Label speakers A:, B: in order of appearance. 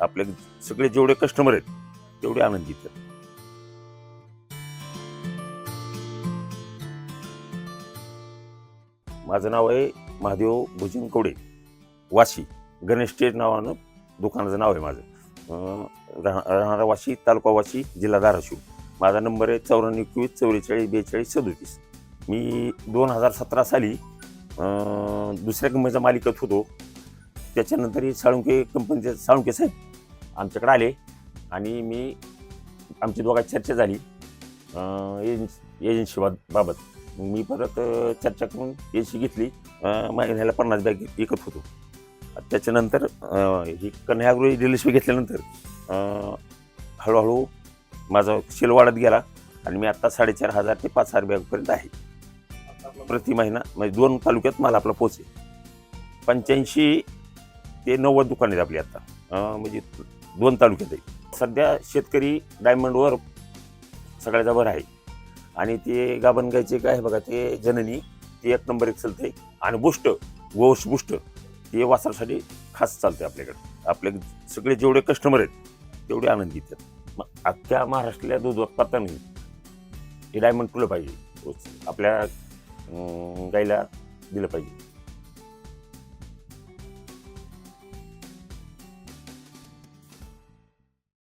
A: आपले सगळे जेवढे कस्टमर आहेत तेवढे आनंदित आहेत. माझं नाव आहे महादेव भुजन कवडे वाशी. गणेश स्टेज नावानं दुकानाचं नाव आहे माझं. राह- राहणारा वाशी तालुका वाशी जिल्हा धाराशिव. माझा नंबर आहे चौऱ्याण्णव एकवीस चौवेचाळीस बेचाळीस सदोतीस. मी दोन हजार सतरा साली दुसऱ्या कंपनीचा मालिकत होतो. त्याच्यानंतरही साळुंके कंपनीचे साळुंके साहेब आमच्याकडे आले आणि मी आमची दोघांची चर्चा झाली एजन्सी बाबत. मी परत चर्चा करून एजन्सी घेतली. महिन्याला पन्नास बॅग विकत होतो. त्याच्यानंतर ही कन्यागृह डिलरशिप घेतल्यानंतर हळूहळू माझा सेल वाढत गेला आणि मी आत्ता साडेचार हजार ते पाच हजार बॅगपर्यंत आहे. प्रति महिना म्हणजे दोन तालुक्यात माल आपला पोचे पंच्याऐंशी ते नव्वद दुकान आहेत आपली आता. म्हणजे दोन तालुक्यात आहे सध्या शेतकरी डायमंडवर सगळ्याचा भर आहे. आणि ते गाभण काय आहे बघा ते जननी ते एक नंबर एक चालते आणि बुष्ट गोश बुष्ट ते वासरासाठी खास चालते आपल्याकडे. आपले सगळे जेवढे कस्टमर आहेत तेवढे आनंदित आहेत. मग अख्ख्या महाराष्ट्रातल्या दूध उत्पादन हे डायमंड फुलं पाहिजे. आपल्या गाईला दिलं पाहिजे.